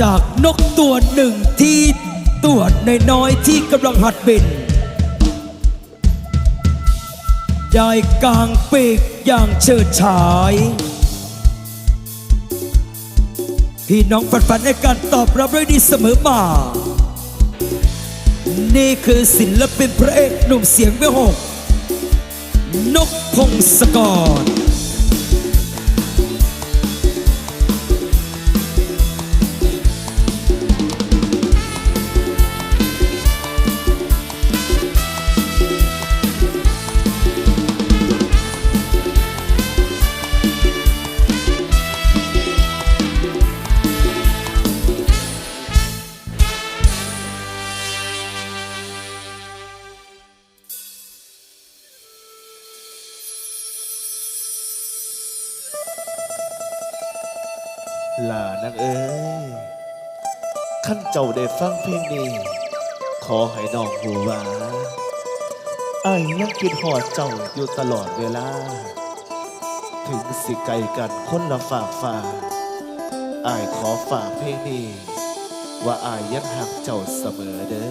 จากนกตัวหนึ่งที่ตัวน้อยๆที่กำลังหัดบินได้กางปีกอย่างเฉิดฉาย พี่น้องฝันฝันในการตอบรับด้วยดีเสมอมา นี่คือศิลปินพระเอกหนุ่มเสียงเวหก นกพงศกร ลานังเอ้ยขั้นเจ้าได้ฟังเพลงนี้ ขอให้น้องหูว่าไอ้ายยังคิดหอดเจ้าอยู่ตลอดเวลา ถึงสิไกลกันคนละฝากฟ้าไอ้ายขอฝากเพลงนี้ ว่าไอ้ายยังหักเจ้าเสมอเด้อ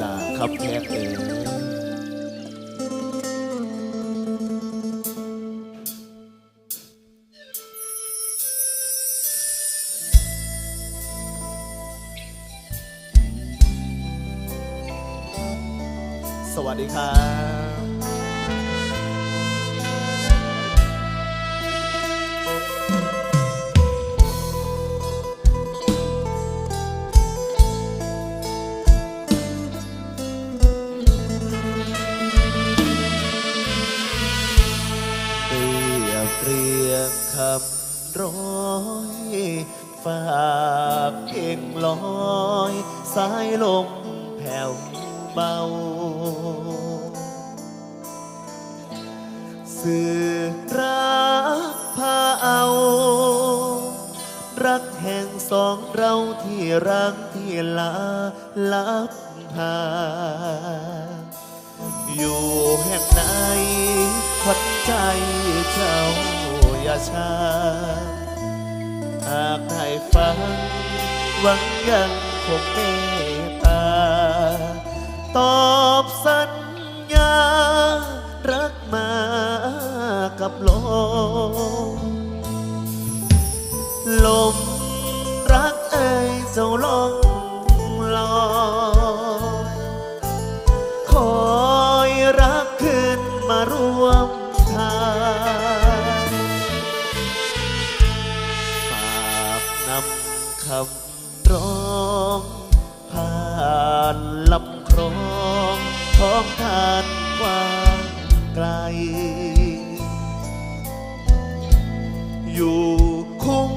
ลาคำแพงเอ้ย สวัสดีครับเรียบเรียงคำร้อยฝากเพลงลอย สายลมแผ่ว เบา สื่อรักพาเอา รักแห่งสองเราที่รักที่ลาลับหาอยู่แห่งไหนขวัญใจเจ้าอย่าช้าหากได้ฟังหวังยังคงเม ตอบสัญญา รักมากับลม ลมรักเอ่ยเจ้าลองลอยคอยรักขึ้นมาร่วมทางฝากนำคำานกว้างไกล อยู่คุ้ง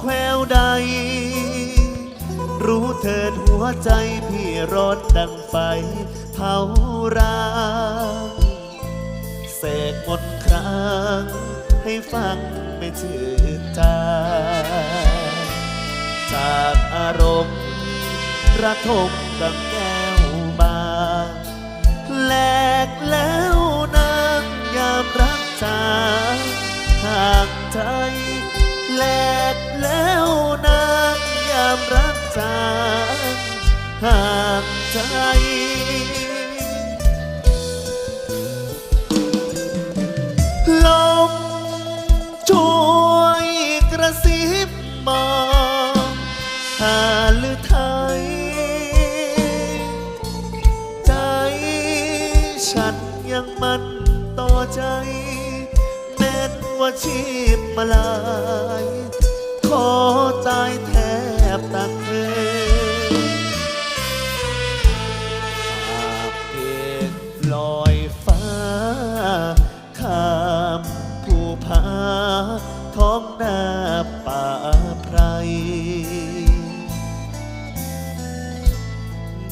แควใด รู้เถิดหัวใจพี่รอนดังไฟเผาร้างเสกมนครั้งให้ฟังไม่ชื่นใจจากอารมณ์ระทมดังแก กแล้วนางยามรักจางห่างใจแหลกแล้วนางยามรักจางห่างใจ ชีพมาลาย ขอตายแทบตักเธอฝากเพลงลอยฟ้าข้ามผู้พาท้องนาป่าไพร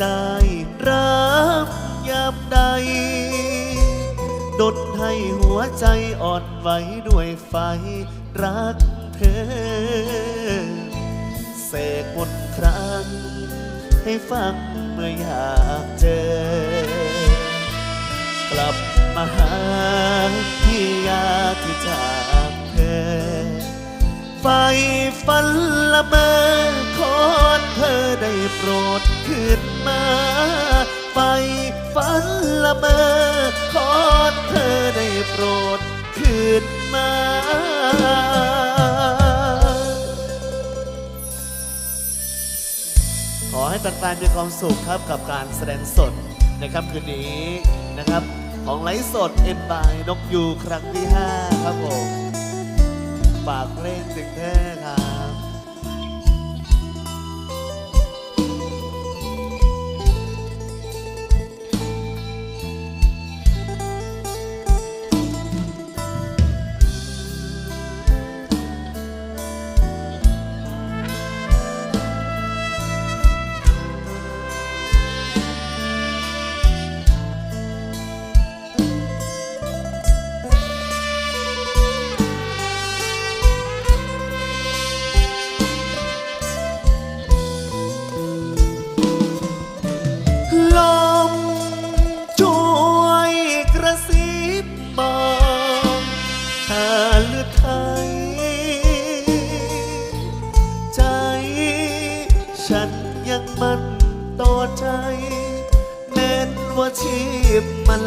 ได้รับยามใด ดดให้หัวใจอ่อนไหวด้วยไฟรักเธอ เสกมนครั้ง ให้ฟังเมื่ออยากเจอ กลับมาหาที่ยากที่จากเธอ ไฟฝันละเมอ ดเธอได้โปรดคืนมาไฟฝันละเมอขอเธอได้โปรดคืนมาขอให้แฟนๆมีความสุขครับกับการแสดงสดในค่ำคืนนี้นะครับ ของไลฟ์สดเอ็นบายนกยูครั้งที่ 5 ครับผมฝากเพลงถึงแท้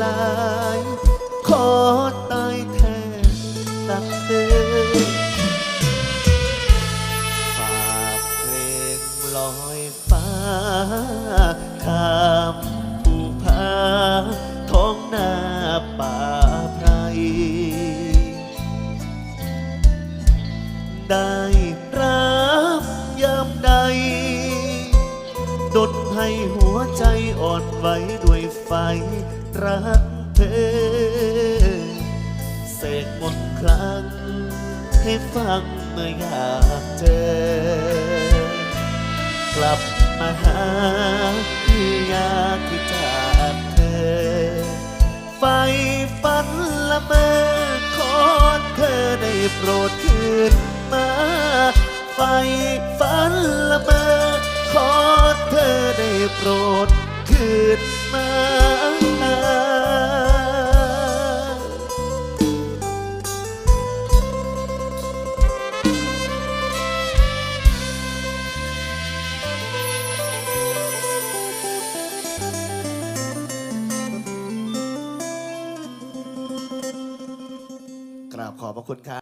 ลาย ขอตายแทนตักเตือนฝากเพลงลอยฟ้าข้ามภูผาท้องนาป่าไพรได้รับยามใดดดให้หัวใจอ่อนไหวด้วยไฟ รักเธอ เสกมนครั้ง ให้ฟังเมื่ออยากเจอกลับมาหาที่อยากที่จากเธอ ไฟฝันละเมอขอเธอได้โปรดคืนมา ไฟฝันละเมอขอเธอได้โปรดคืนมา ราบขอบพระคุณครับ